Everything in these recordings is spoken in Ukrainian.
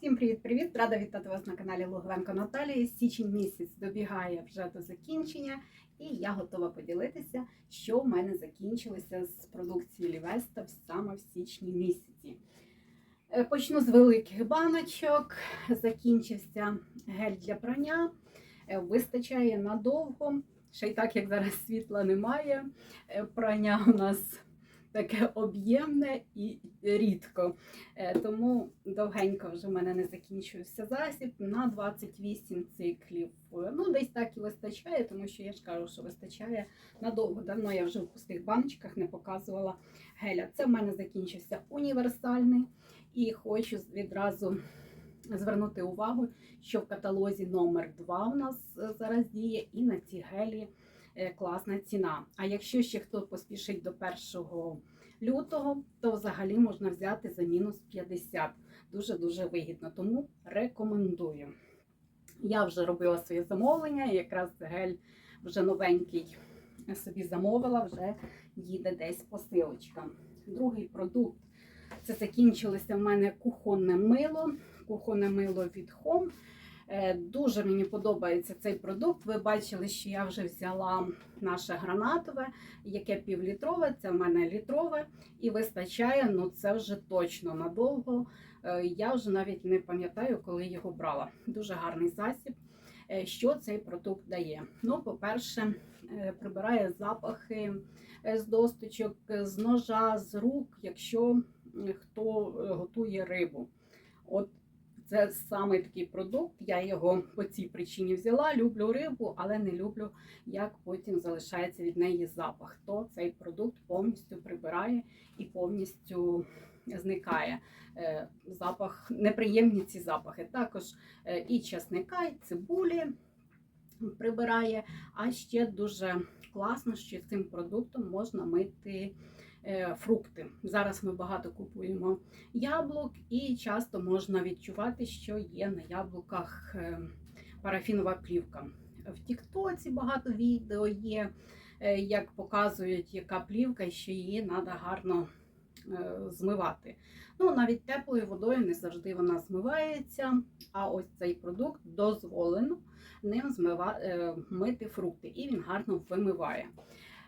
Всім привіт-привіт! Рада вітати вас на каналі Луговенко Наталії. Січень місяць добігає вже до закінчення, і я готова поділитися, що в мене закінчилося з продукції Лівеста саме в січні місяці. Е, Почну з великих баночок. Закінчився гель для прання. Е, Вистачає надовго. Ще й так, як зараз світла немає. е, Прання у нас таке об'ємне і рідко. Е, Тому довгенько вже в мене не закінчився засіб на 28 циклів. Ну, десь так і вистачає, тому що я ж кажу, що вистачає надовго. Давно я вже в пустих баночках не показувала геля. Це в мене закінчився універсальний. І хочу відразу звернути увагу, що в каталозі номер 2 у нас е, зараз діє, і на ці гелі класна ціна. А якщо ще хто поспішить до 1 лютого, то взагалі можна взяти за мінус 50. Дуже-дуже вигідно, тому рекомендую. Я вже робила своє замовлення, і якраз гель вже новенький собі замовила, вже їде десь посилочка. Другий продукт це закінчилося в мене кухонне мило. Кухонне мило від Home. Е, Дуже мені подобається цей продукт. Ви бачили, що я вже взяла наше гранатове, яке півлітрове, це в мене літрове, і вистачає, ну це вже точно надовго. Е, Я вже навіть не пам'ятаю, коли його брала. Дуже гарний засіб. Е, Що цей продукт дає? Ну, по-перше, прибирає запахи з досточок, з ножа, з рук, якщо хто готує рибу. От це саме такий продукт. Я його по цій причині взяла. Люблю рибу, але не люблю, як потім залишається від неї запах. То цей продукт повністю прибирає і повністю зникає е, запах, неприємні ці запахи. Також е, і часника, і цибулі прибирає. А ще дуже класно, що цим продуктом можна мити фрукти. Зараз ми багато купуємо яблук, і часто можна відчувати, що є на яблуках е, парафінова плівка. В Тіктоці багато відео є, е, як показують, яка плівка, і що її треба гарно е, змивати. Ну, навіть теплою водою не завжди вона змивається, а ось цей продукт дозволено ним змива, е, мити фрукти, і він гарно вимиває.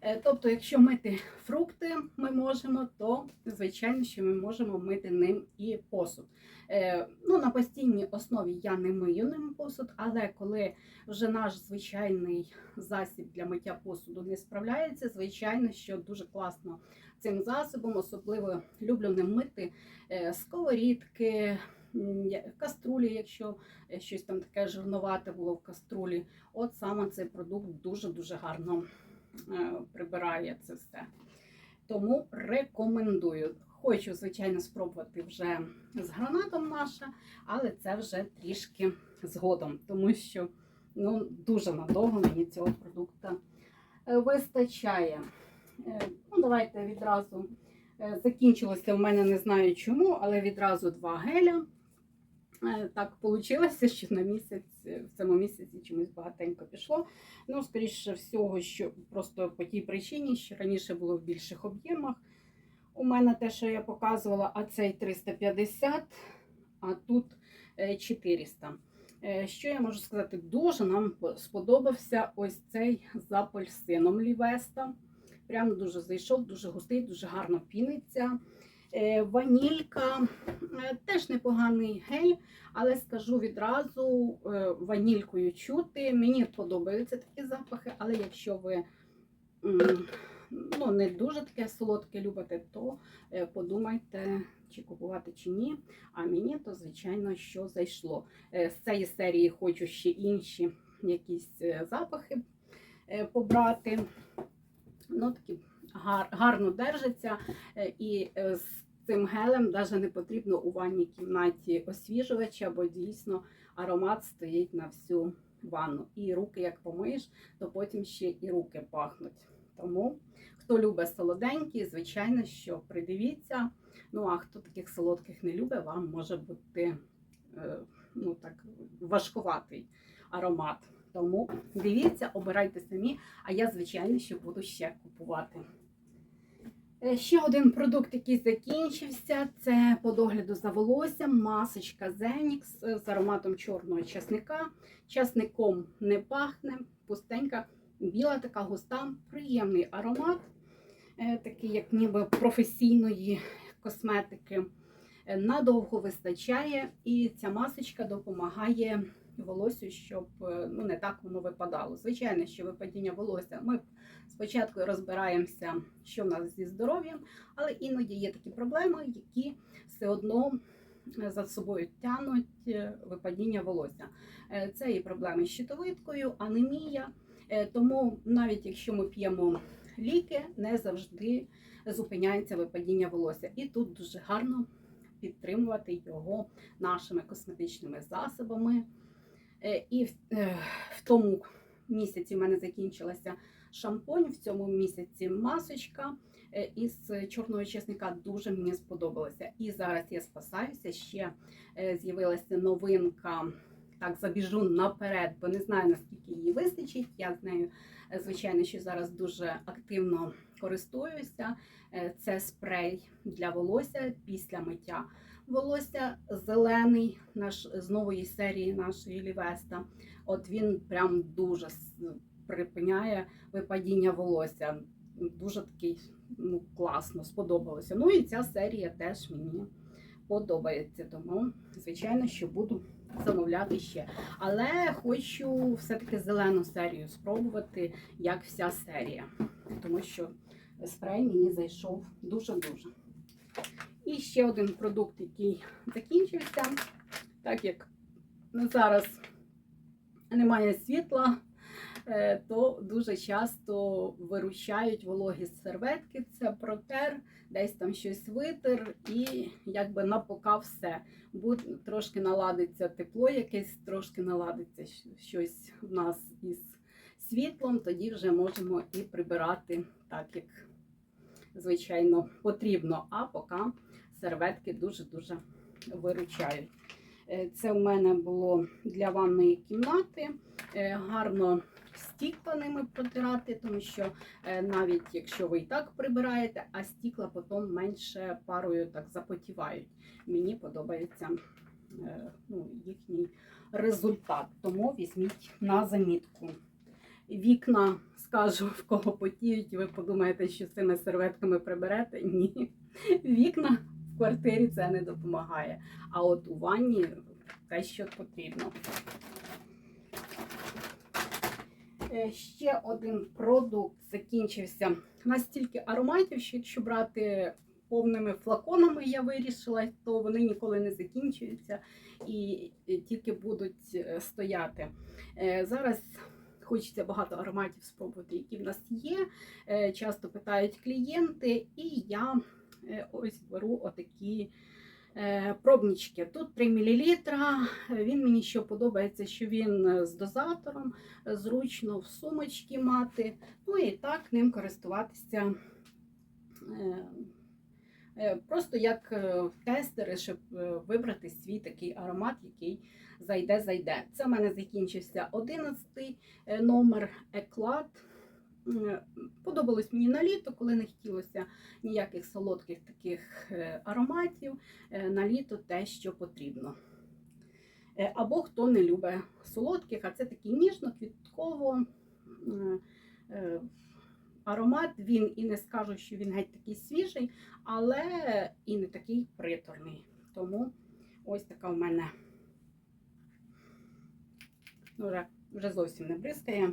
Е, Тобто, якщо мити фрукти ми можемо, то звичайно, що ми можемо мити ним і посуд. Е, Ну, на постійній основі я не мию ним посуд, але коли вже наш звичайний засіб для миття посуду не справляється, звичайно, що дуже класно цим засобом, особливо люблю ним мити е, сковорідки, каструлі, якщо щось там таке жирновате було в каструлі. От саме цей продукт дуже-дуже гарно прибирає це все. Тому рекомендую. Хочу, звичайно, спробувати вже з гранатом наша, але це вже трішки згодом, тому що ну, дуже надовго мені цього продукту е, вистачає. Е, Ну, давайте відразу е, закінчилося в мене не знаю чому, але відразу два геля. Е, Так вийшло, що на місяць е, в цьому місяці чомусь багатенько пішло. Ну, скоріше всього, що просто по тій причині, що раніше було в більших об'ємах. У мене те, що я показувала, а цей 350, а тут е, 400. Е, Що я можу сказати? Дуже нам сподобався ось цей з апельсином Лівеста. Прям дуже зайшов, дуже густий, дуже гарно піниться. Е, Ванілька е, теж непоганий гель, але скажу відразу е, ванількою чути. Мені подобаються такі запахи, але якщо ви ну, не дуже таке солодке любите, то подумайте, чи купувати чи ні. А мені то, звичайно, що зайшло. З цієї серії хочу ще інші якісь запахи побрати. Ну, такі гарно держаться. Е, І е, з цим гелем навіть не потрібно у ванній кімнаті освіжувача, бо дійсно аромат стоїть на всю ванну. І руки, як помиєш, то потім ще і руки пахнуть. Тому, хто любить солоденькі, звичайно, що придивіться. Ну а хто таких солодких не любить, вам може бути е, ну, так, важкуватий аромат. Тому дивіться, обирайте самі, а я, звичайно, що буду ще купувати. Е, Ще один продукт, який закінчився, це по догляду за волоссям, масочка Zenix з ароматом чорного часника. Часником не пахне, пустенька, біла така густа, приємний аромат, е, такий, як ніби професійної косметики. Е, Надовго вистачає, і ця масочка допомагає волосю, щоб е, ну, не так воно випадало. Звичайно, що випадіння волосся. Ми спочатку розбираємося, що в нас зі здоров'ям, але іноді є такі проблеми, які все одно е, за собою тянуть е, випадіння волосся. Це і проблеми з щитовидкою, анемія. Тому навіть якщо ми п'ємо ліки, не завжди зупиняється випадіння волосся. І тут дуже гарно підтримувати його нашими косметичними засобами. Е, І в, е, в тому місяці в мене закінчилася шампунь, в цьому місяці масочка е, із чорного чесника дуже мені сподобалося. І зараз я спасаюся. Ще з'явилася новинка. Так, забіжу наперед, бо не знаю наскільки її вистачить. Я з нею, звичайно, що зараз дуже активно користуюся. Це спрей для волосся після миття. Волосся зелений, наш з нової серії нашої Лівеста. От він прям дуже припиняє випадіння волосся. Дуже такий ну, класно, сподобалося. Ну і ця серія теж мені подобається. Тому, звичайно, що буду замовляти ще. Але хочу все-таки зелену серію спробувати, як вся серія. Тому що спрей мені зайшов дуже-дуже. І ще один продукт, який закінчився, так як зараз немає світла, е, то дуже часто виручають вологі серветки, це протер, десь там щось витер, і якби напока все. Буд, трошки наладиться тепло, якесь, трошки наладиться щось в нас із світлом, тоді вже можемо і прибирати так, як звичайно потрібно. А поки серветки дуже-дуже виручають. Е, Це в мене було для ванної кімнати. Е, Гарно стікла ними протирати, тому що е, навіть якщо ви і так прибираєте, а стікла потім менше парою так запотівають. Мені подобається ну, їхній результат. Тому візьміть на замітку. Вікна скажу, в кого потіють, ви подумаєте, що цими серветками приберете. Ні. Вікна квартирі це не допомагає. А от у ванні те, що потрібно. Е, Ще один продукт закінчився. У нас стільки ароматів, що якщо брати повними флаконами, я вирішила, то вони ніколи не закінчуються і тільки будуть е, стояти. Е, Зараз хочеться багато ароматів спробувати, які в нас є. Часто питають клієнти, і я ось беру отакі е, пробнички. Тут 3 мл. Він мені що подобається, що він е, з дозатором, е, зручно в сумочці мати. Ну і так ним користуватися. е, е, Просто як е, тестери, щоб е, вибрати свій такий аромат, який зайде, зайде. Це в мене закінчився 11 номер Еклад. М, Подобалось мені на літо, коли не хотілося ніяких солодких таких е, ароматів. Е, На літо те, що потрібно. Е, Або хто не любить солодких, а це такий ніжно-квітково е, аромат. Він і не скажу, що він геть такий свіжий, але і не такий приторний. Тому ось така в мене вже зовсім не бризкає.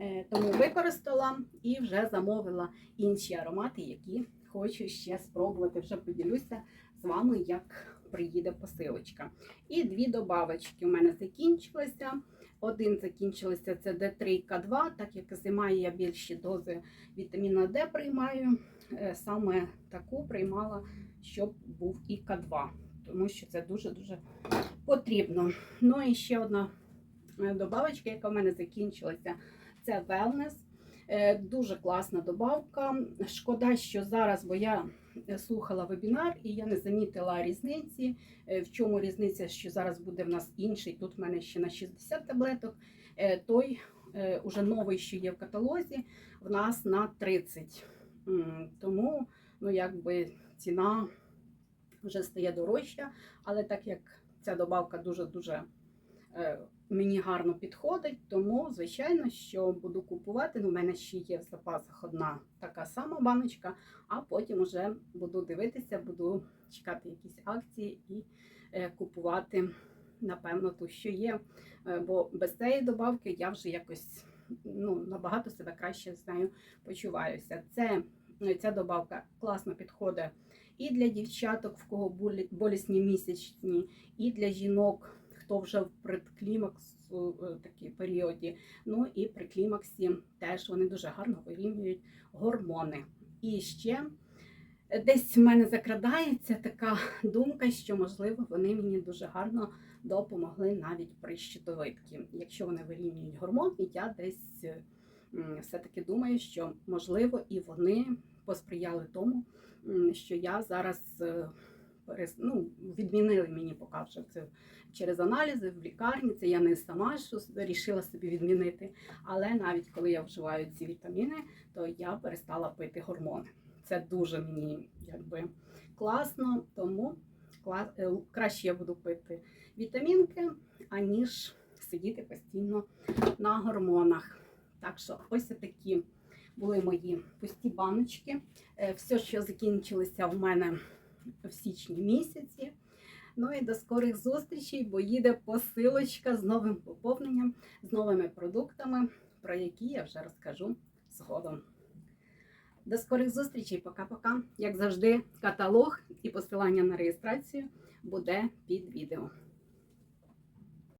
Е, Тому використала і вже замовила інші аромати, які хочу ще спробувати. Вже поділюся з вами, як приїде посилочка. І дві добавочки у мене закінчилися. Один закінчилися це D3К2, так як зима я більші дози вітаміна Д приймаю. е, Саме таку приймала, щоб був і К2, тому що це дуже-дуже потрібно. Ну і ще одна е, добавочка, яка в мене закінчилася, це. Е, Дуже класна добавка. Шкода, що зараз, бо я слухала вебінар і я не замітила різниці. Е, В чому різниця, що зараз буде в нас інший. Тут в мене ще на 60 таблеток. Е, Той е, уже новий, що є в каталозі, в нас на 30. Тому ну, якби ціна вже стає дорожча, але так як ця добавка дуже-дуже мені гарно підходить, тому звичайно, що буду купувати. Ну, у мене ще є в запасах одна така сама баночка, а потім вже буду дивитися, буду чекати якісь акції і е, купувати, напевно, ту, що є. Е, бо без цієї добавки я вже якось ну, набагато себе краще з нею почуваюся. Це, ця добавка класно підходить і для дівчаток, в кого болісні місячні, і для жінок, хто вже в предклімаксу е, такій періоді. Ну і при клімаксі теж вони дуже гарно вирівнюють гормони. І ще е, десь в мене закрадається така думка, що можливо вони мені дуже гарно допомогли навіть при щитовидці. Якщо вони вирівнюють гормон, і я десь е, все-таки думаю, що можливо і вони посприяли тому, що я зараз ну, відмінили мені поки це через аналізи в лікарні. Це я не сама вирішила собі відмінити. Але навіть коли я вживаю ці вітаміни, то я перестала пити гормони. Це дуже мені якби класно, тому е, краще я буду пити вітамінки, аніж сидіти постійно на гормонах. Так що ось такі були мої пусті баночки. Е, Все, що закінчилося в мене в січні місяці. Ну і до скорих зустрічей, бо їде посилочка з новим поповненням, з новими продуктами, про які я вже розкажу згодом. До скорих зустрічей, пока-пока. Як завжди, каталог і посилання на реєстрацію буде під відео.